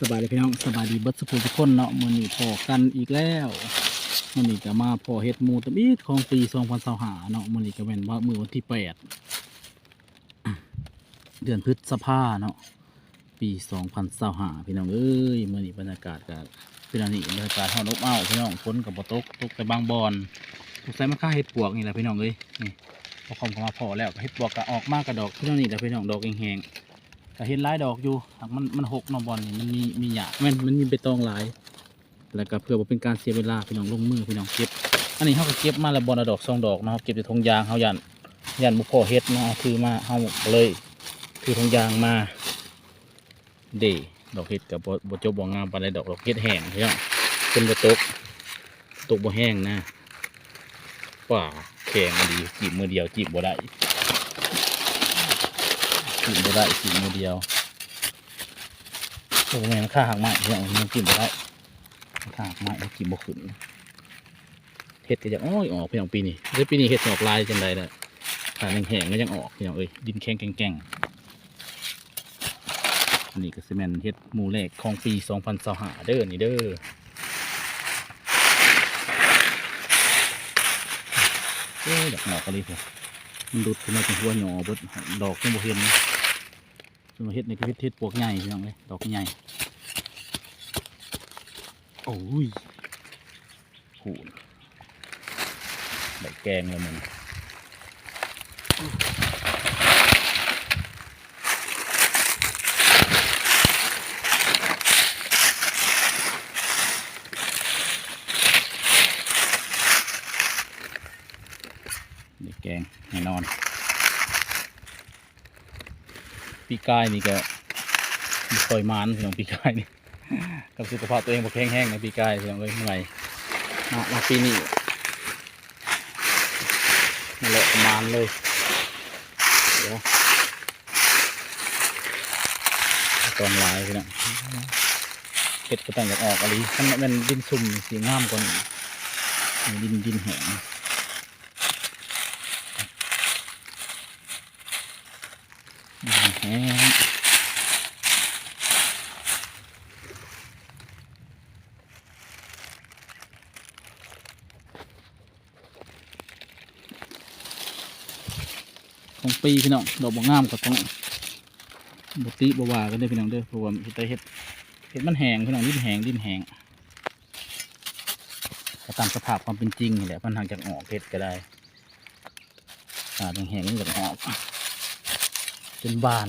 สบายดีพี่น้องสบายดีเบิดสุขทุกคนเนาะมื้อนี้พอกันอีกแล้วมื้อนี้ก็มาพอเฮ็ดมูตะบีดของปี2025เนาะมื้อนี้ก็แม่นว่ามือวันที่8เดือนพฤษภาเนาะปี2025พี่น้องเอ้ยมื้อนี้บรรยากาศก็เป็นอันนี้บรรยากาศเฮาอบอ้าพี่น้องฝนก็บ่ตกตกแต่บางบอนสงสัยมันค่าเฮ็ดปวกนี่แหละพี่น้องเอ้ยนี่พอคอมเข้ามาพอแล้วเฮ็ดปวกก็ออกมากระดอกพี่น้องนี่แหละพี่น้องดอกแห้งๆ ก็เห็นหลายดอกอยู่หากมันมันหกนอบอลนี่มันมีมีหยามันมันมีใบตองหลาย แล้วก็เพื่อว่าเป็นการเสียเวลาพี่น้องลงมือพี่น้องเก็บ อันนี้เขาก็เก็บมาแล้วบอลดอกสองดอกเนาะเก็บในทงยางเขายันยันบุพอเฮ็ดเนาะคือมาเขาเลยคือทงยางมาเดดอกเฮ็ดกับบบ่จบบ่งามปานใดดอกดอกเฮ็ดแห้งพี่น้องเป็นบ่ตกตกบ่แห้งนะป่าแข็งมาดีจีบมือเดียวจีบบ่ได้ จีบบ่ได้จีบมือเดียวโอ้แม่มันค่าหางไม้พี่น้องมันจีบบ่ได้มันค่าหางไม้มันบบ่ขึ้นเห็ดก็ยังอ้อยออกเพี่น้องปีนี้แล้วปีนี้เห็ดออกลายจังไรเลยขาแห้งๆก็ยังออกเพี่น้องเอ้ยดินแข็งแกร่งนนี้ก็ซีเมนเห็ดมูแรกของปี2025เด้อนี่เด้อเอ้ยดอกหนอกอะไรพวกมันดุดขึ้นมาจากหัวหยอเบดดอกยังบ่เห็นนะ ส่วนมาเห็ดในก็เห็ดเห็ดปวกใหญ่พี่น้องเลยดอกใหญ่โอ้ยโหใบแกงเลยมันแกงแน่นอน ปีกายนี่ก็มีคอยมานพี่น้องปีกายนี่กับสุขภาพตัวเองบ่แข็งแห้งในปีกายพี่น้องเลยเมื่อไหร่มาปีนี้นั่นแหละประมาณเลยเดี๋ยวตอนลายพี่น้องเห็ดก็ต้งอยากออกอะไรถ้ามันดินซุ่มสีงามกว่านี้ดินดินแห้งดินแห้ง ของปีพี่น้องดอกบังงามก็ต้องบติบวากันเด้พี่น้องเด้อเพราะว่าเห็ดแต่เห็ดเห็ดมันแห้งพี่น้องดินแห้งดินแห้งตามสภาพความเป็นจริงนี่แหละมันทางจากออกเห็ดก็ได้อ่าแห้งๆนี่จากออก เป็นบาน